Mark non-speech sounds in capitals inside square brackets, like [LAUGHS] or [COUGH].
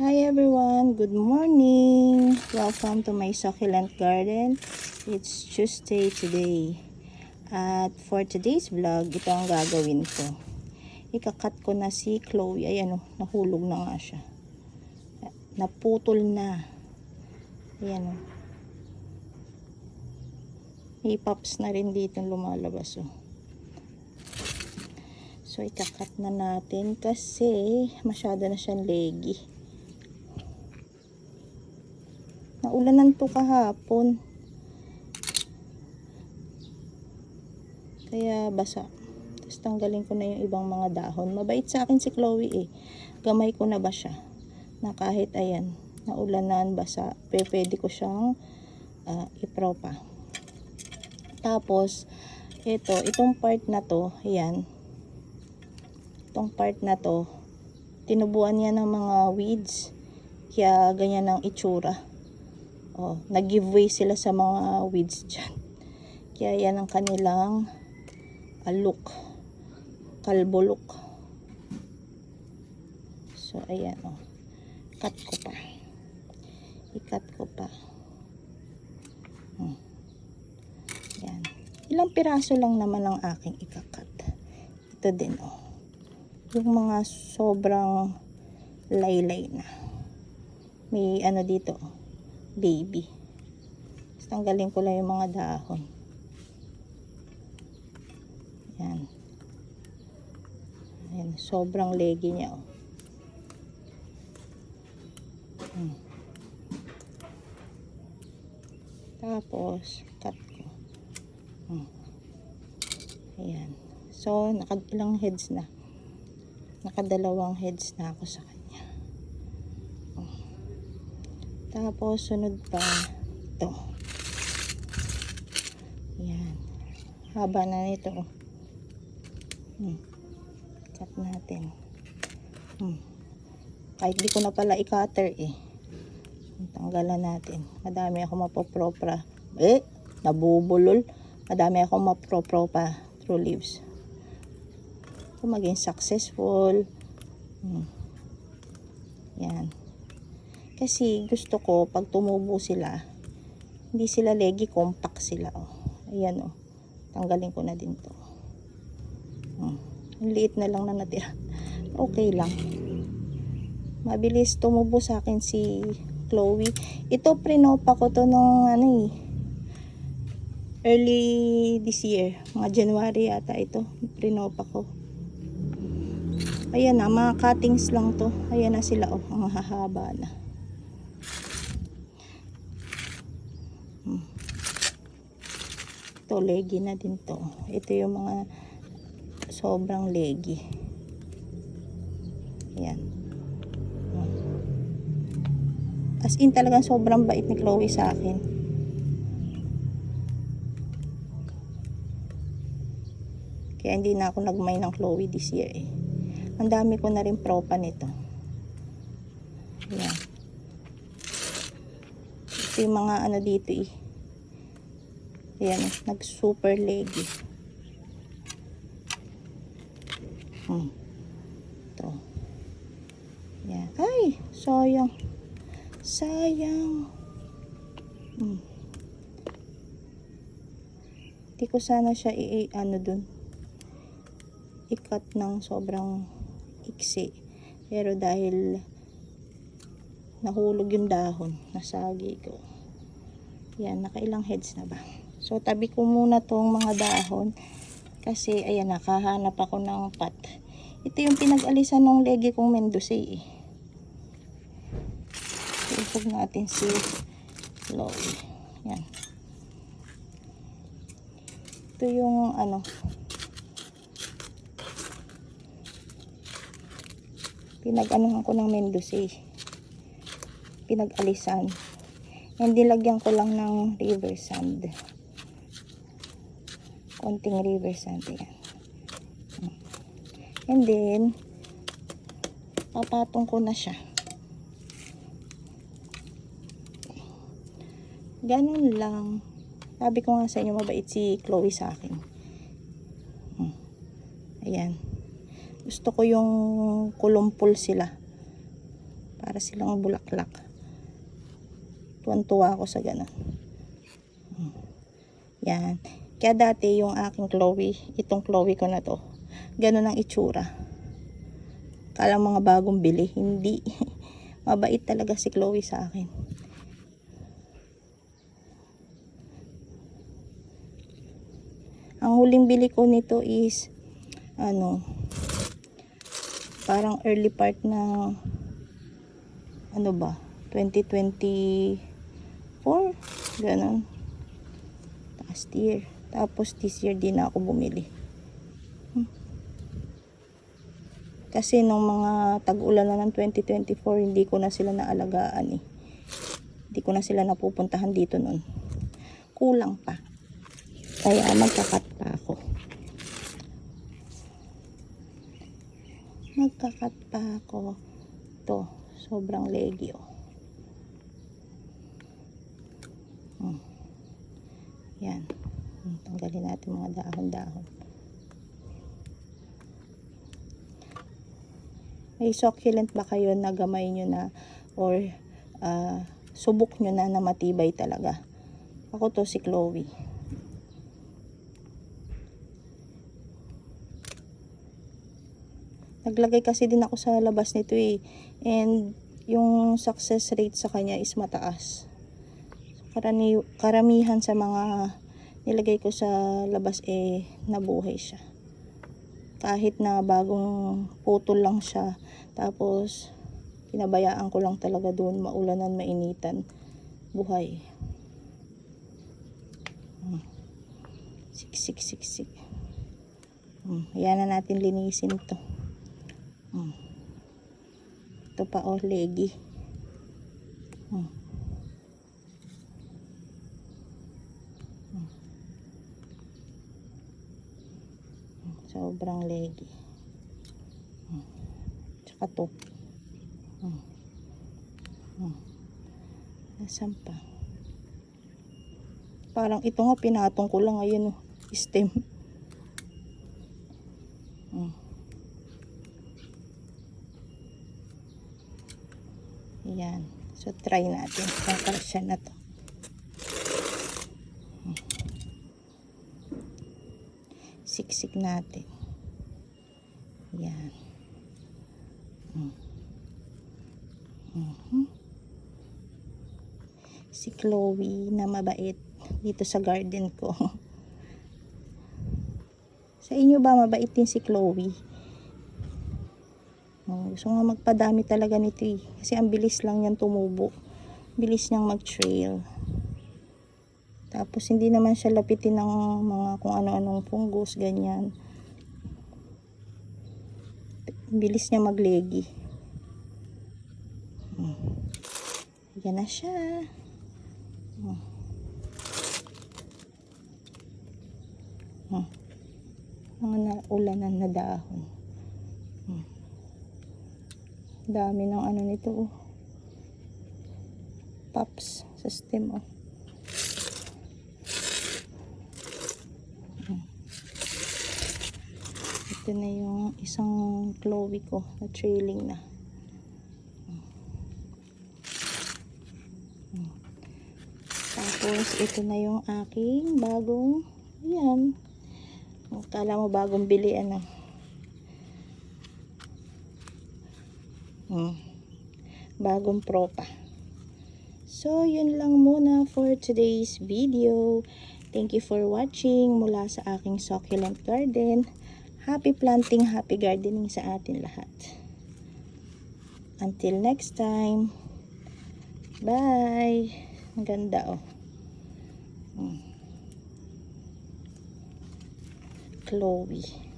Hi everyone, good morning. Welcome to my succulent garden. It's Tuesday today. At for today's vlog, ito ang gagawin ko. Ikakat ko na si Chloe. Ayan o, nahulog na nga siya. Naputol na. Ayan o. May pops na rin dito lumalabas o. So, ikakat na natin kasi masyado na siyang leggy. Naulanan to kahapon. Kaya basa. Tapos tanggalin ko na yung ibang mga dahon. Mabait sa akin si Chloe eh. Gamay ko na ba siya? Na kahit ayan, naulanan, basa, pwede ko siyang uh, ipropa. Tapos, ito, itong part na to, ayan, itong part na to, tinubuan niya ng mga weeds. Kaya ganyan ang itsura. Oh, nag-giveaway sila sa mga weeds dyan. Kaya yan ang kanilang uh, look. Kalbo look. So, ayan oh. Cut ko pa. I-cut ko pa. Hmm. Yan. Ilang piraso lang naman ang aking ikakat. Ito din oh. Yung mga sobrang laylay na. May ano dito oh baby. Tanggalin ko lang yung mga dahon. Yan. Ayan, sobrang leggy niya oh. Hmm. Tapos, cut ko. Hmm. Ayan. So, nakailang heads na. Nakadalawang heads na ako sa kanya. Tapos, sunod pa ito. Yan. Haba na nito. oh. Hmm. Cut natin. Hmm. Kahit di ko na pala i-cutter eh. Tanggalan natin. Madami ako mapopropra. Eh, nabubulol. Madami ako mapropra through leaves. Kung maging successful. Hmm. Yan. Kasi gusto ko pag tumubo sila, hindi sila leggy, compact sila. Oh. Ayan oh. Tanggalin ko na din to. Hmm. Liit na lang na natira. [LAUGHS] Okay lang. Mabilis tumubo sa akin si Chloe. Ito prinopa ko to nung ano eh. Early this year. Mga January yata ito. Prinopa ko. Ayan na, mga cuttings lang to. Ayan na sila oh. Ang hahaba na. Ito, leggy na din to. Ito yung mga sobrang leggy. Ayan. As in talagang sobrang bait ni Chloe sa akin. Kaya hindi na ako nagmay ng Chloe this year eh. Ang dami ko na rin propa nito. Ayan. Ito yung mga ano dito eh. Ayan, nag super leggy. Hmm. Ito. Ayan. Ay, sayang. Sayang. Hmm. Hindi ko sana siya i, i- ano dun. I-cut ng sobrang iksi. Pero dahil nahulog yung dahon, nasagi ko. Yan, nakailang heads na ba? So, tabi ko muna tong mga dahon. Kasi, ayan, nakahanap ako ng pat. Ito yung pinag-alisan ng legi kong Mendocay eh. Ipog natin si Chloe. Yan. Ito yung ano. Pinag-anuhan ko ng Mendocay. Pinag-alisan. And nilagyan ko lang ng river sand. Konting river sand. Yan. And then, papatong ko na siya. Ganun lang. Sabi ko nga sa inyo, mabait si Chloe sa akin. Hmm. Ayan. Gusto ko yung kulumpol sila. Para silang bulaklak. Tuwan-tuwa ako sa ganun. Hmm. Yan. Kaya dati yung aking Chloe, itong Chloe ko na to, ganun ang itsura. Kala mga bagong bili, hindi. [LAUGHS] Mabait talaga si Chloe sa akin. Ang huling bili ko nito is ano parang early part na ano ba 2024 ganun last year tapos this year din ako bumili. Hmm. kasi nung mga tag-ulan na ng 2024 hindi ko na sila naalagaan eh. Hindi ko na sila napupuntahan dito nun. Kulang pa. Kaya magkakat pa ako. Magkakat pa ako. To sobrang legyo. Hmm. yan tanggalin natin mga dahon-dahon. May succulent ba kayo na gamay nyo na or ah, subok nyo na na matibay talaga? Ako to si Chloe. Naglagay kasi din ako sa labas nito eh. And yung success rate sa kanya is mataas. Karani, karamihan sa mga nilagay ko sa labas eh nabuhay siya. Kahit na bagong putol lang siya tapos pinabayaan ko lang talaga doon maulanan mainitan buhay. Hmm. siksik siksik Hmm, Ayan na natin linisin to. Hmm. ito pa oh legi Hmm. Sobrang legi Hmm. tsaka to Hmm. Nasan pa parang ito nga pinatong ko lang ayun oh stem Hmm. yan so try natin kakasya na to Hmm. siksik natin yan Hmm. Mhm. si Chloe na mabait dito sa garden ko [LAUGHS] sa inyo ba mabait din si Chloe Oh, gusto nga magpadami talaga nito eh. Kasi ang bilis lang yan tumubo. Bilis niyang mag-trail. Tapos hindi naman siya lapitin ng mga kung ano-anong fungus, ganyan. Bilis niya maglegi. Hmm. Yan na siya. Hmm. Hmm. Mga naulanan na dahon. Hmm. Dami ng ano nito oh. Pops sa stem oh. Hmm. Ito na yung isang Chloe ko na trailing na. Tapos ito na yung aking bagong yan. Kala mo bagong bili ano. Hmm. Bagong propa. So, yun lang muna for today's video. Thank you for watching mula sa aking succulent garden. Happy planting, happy gardening sa atin lahat. Until next time. Bye. Ang ganda oh. Hmm. Chloe.